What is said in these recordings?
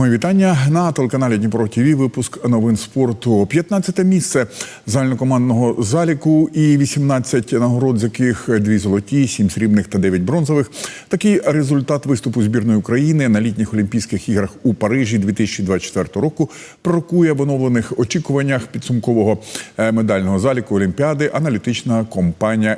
Мої вітання на телеканалі Дніпро ТВ. Випуск новин спорту. 15 місце загальнокомандного заліку і 18 нагород, з яких дві золоті, сім срібних та 9 бронзових. Такий результат виступу збірної України на літніх Олімпійських іграх у Парижі 2024 року пророкує в оновлених очікуваннях підсумкового е, медального заліку Олімпіади аналітична компанія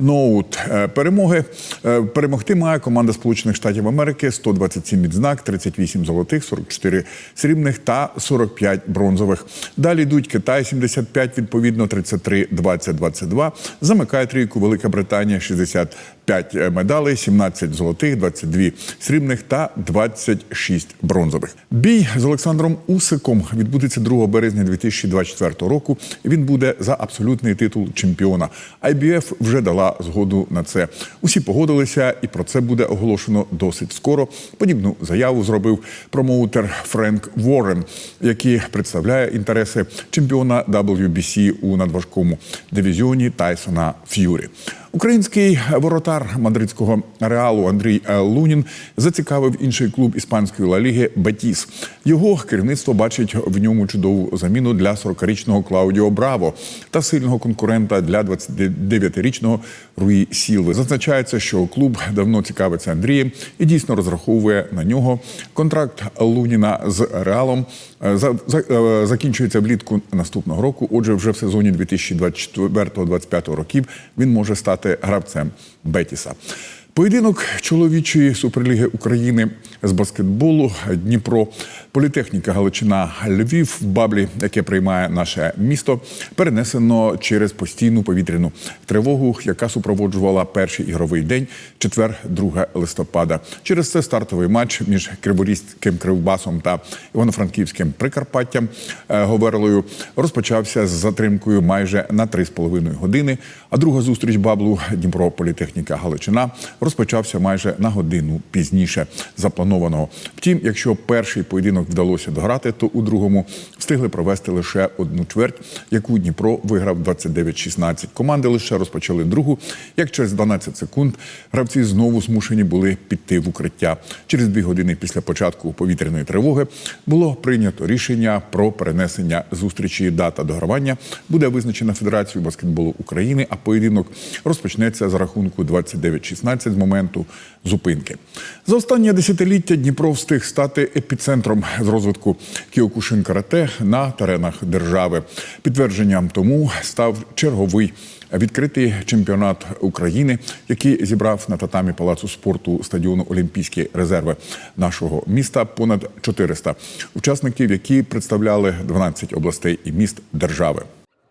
Note. Е, Перемоги е, перемогти має команда Сполучених Штатів Америки 127 відзнак, 38 золотих, 44 срібних та 45 бронзових. Далі йдуть Китай 75, відповідно 33, 20, 22. Замикає трійку Велика Британія 65 медалей, 17 золотих, 22 срібних та 26 бронзових. Бій з Олександром Усиком відбудеться 2 березня 2024 року. Він буде за абсолютний титул чемпіона. IBF вже дала згоду на це. Усі погодилися, і про це буде оголошено досить скоро. Подібну заяву зробив промоутер Френк Ворен, який представляє інтереси чемпіона WBC у надважкому дивізіоні Тайсона Ф'юрі. Український воротар мадридського реалу Андрій е, Лунін зацікавив інший клуб іспанської Ла Ліги Бетіс. Його керівництво бачить в ньому чудову заміну для 40-річного Клаудіо Браво та сильного конкурента для 29-річного Руї Сілви. Зазначається, що клуб давно цікавиться Андрієм і дійсно розраховує на нього. Контракт Луніна з Реалом е, е, закінчується влітку наступного року. Отже, вже в сезоні 2024-2025 років він може стати гравцем Бетіса. Поєдинок чоловічої суперліги України з баскетболу Дніпро, політехніка Галичина Львів в Баблі, яке приймає наше місто, перенесено через постійну повітряну тривогу, яка супроводжувала перший ігровий день, четвер, 2 листопада. Через це стартовий матч між Криворізьким Кривбасом та Івано-Франківським Прикарпаттям е, Говерлою розпочався з затримкою майже на 3,5 години. А друга зустріч Баблу Дніпро Політехніка Галичина розпочався майже на годину пізніше запланованого. Втім, якщо перший поєдинок вдалося дограти, то у другому встигли провести лише одну чверть, яку Дніпро виграв 29-16. Команди лише розпочали другу. Як через 12 секунд гравці знову змушені були піти в укриття. Через дві години після початку повітряної тривоги було прийнято рішення про перенесення зустрічі. Дата догравання буде визначена Федерацією баскетболу України, а поєдинок розпочнеться за рахунку 29-16 з моменту зупинки. За останнє десятиліття Дніпро встиг стати епіцентром з розвитку кіокушин карате на теренах держави. Підтвердженням тому став черговий відкритий чемпіонат України, який зібрав на татамі палацу спорту стадіону Олімпійські резерви нашого міста понад 400 учасників, які представляли 12 областей і міст держави.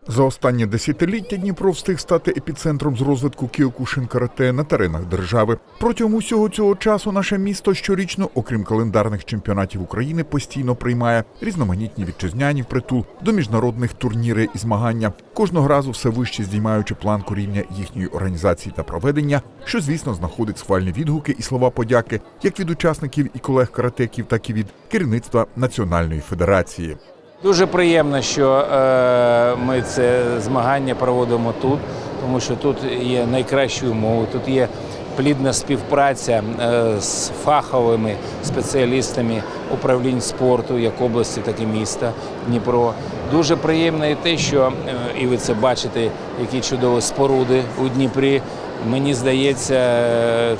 За останнє десятиліття Дніпро встиг стати епіцентром з розвитку кіокушин карате на теренах держави. Протягом усього цього часу наше місто щорічно, окрім календарних чемпіонатів України, постійно приймає різноманітні вітчизняні впритул до міжнародних турніри і змагання. Кожного разу все вище здіймаючи планку рівня їхньої організації та проведення, що звісно знаходить схвальні відгуки і слова подяки як від учасників і колег каратеків, так і від керівництва національної федерації. Дуже приємно, що е, ми це змагання проводимо тут, тому що тут є найкращі умови, тут є плідна співпраця е, з фаховими спеціалістами управлінь спорту, як області, так і міста Дніпро. Дуже приємно і те, що е, і ви це бачите, які чудові споруди у Дніпрі. Мені здається,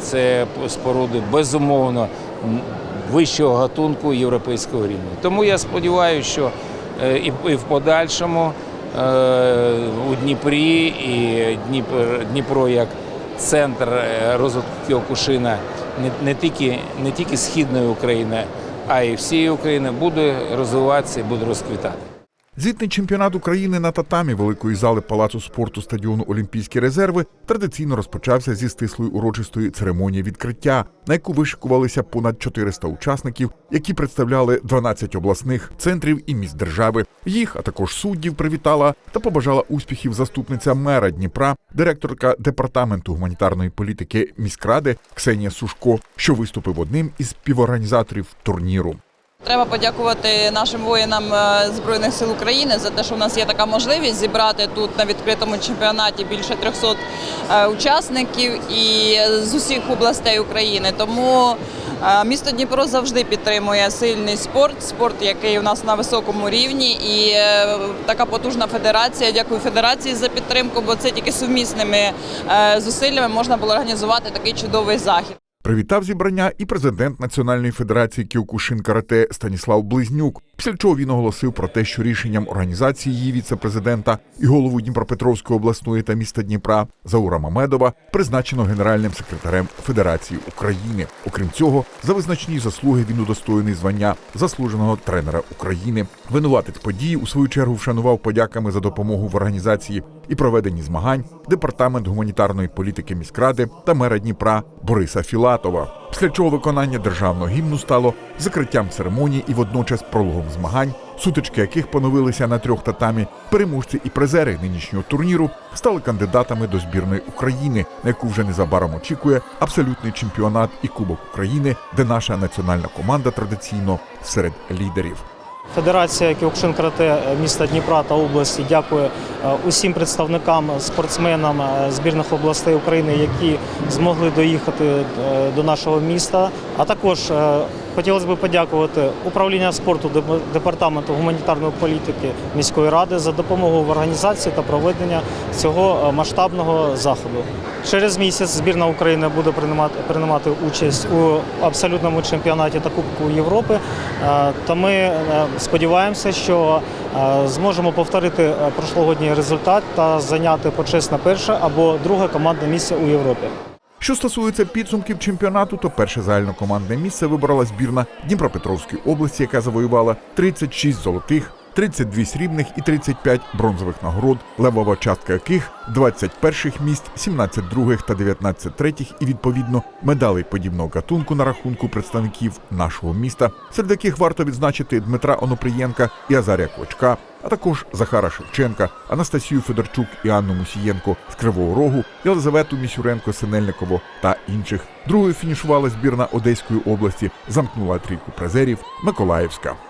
це споруди безумовно вищого гатунку європейського рівня. Тому я сподіваюся, що і, і в подальшому е, у Дніпрі і Дніпро, як центр е, розвитку Кіокушина не, тільки, не тільки східної України, а й всієї України буде розвиватися і буде розквітати. Звітний чемпіонат України на татамі великої зали палацу спорту стадіону Олімпійські резерви традиційно розпочався зі стислої урочистої церемонії відкриття, на яку вишикувалися понад 400 учасників, які представляли 12 обласних центрів і міст держави. Їх, а також суддів, привітала та побажала успіхів заступниця мера Дніпра, директорка департаменту гуманітарної політики міськради Ксенія Сушко, що виступив одним із співорганізаторів турніру. Треба подякувати нашим воїнам е, Збройних сил України за те, що в нас є така можливість зібрати тут на відкритому чемпіонаті більше 300 е, учасників і з усіх областей України. Тому Е, Місто Дніпро завжди підтримує сильний спорт, спорт, який у нас на високому рівні, і така потужна федерація. Дякую федерації за підтримку, бо це тільки сумісними зусиллями можна було організувати такий чудовий захід. Привітав зібрання і президент Національної федерації Кіокушин Карате Станіслав Близнюк. Після чого він оголосив про те, що рішенням організації її віце-президента і голову Дніпропетровської обласної та міста Дніпра Заура Мамедова призначено генеральним секретарем Федерації України. Окрім цього, за визначні заслуги він удостоєний звання заслуженого тренера України. Винуватець події у свою чергу вшанував подяками за допомогу в організації і проведенні змагань департамент гуманітарної політики міськради та мера Дніпра Бориса Філатова. Після чого виконання державного гімну стало закриттям церемонії і водночас прологом змагань, сутички яких поновилися на трьох татамі. Переможці і призери нинішнього турніру стали кандидатами до збірної України, на яку вже незабаром очікує абсолютний чемпіонат і Кубок України, де наша національна команда традиційно серед лідерів. Федерація Кіокшин Карате міста Дніпра та області дякує е, усім представникам, спортсменам е, збірних областей України, які змогли доїхати е, до нашого міста. А також е, хотілося б подякувати управління спорту департаменту гуманітарної політики міської ради за допомогу в організації та проведення цього е, масштабного заходу. Через місяць збірна України буде приймати, участь у абсолютному чемпіонаті та Кубку Європи. Е, Та ми е, сподіваємося, що зможемо повторити прошлогодній результат та зайняти почесне перше або друге командне місце у Європі. Що стосується підсумків чемпіонату, то перше загальнокомандне місце вибрала збірна Дніпропетровської області, яка завоювала 36 золотих, 32 срібних і 35 бронзових нагород, левова частка яких 20 перших місць, 17 других та 19 третіх, і відповідно медалей подібного гатунку на рахунку представників нашого міста, серед яких варто відзначити Дмитра Онопрієнка і Азарія Клочка, а також Захара Шевченка, Анастасію Федорчук і Анну Мусієнко з Кривого Рогу, Єлизавету Місюренко Синельниково та інших. Другою фінішувала збірна Одеської області, замкнула трійку призерів Миколаївська.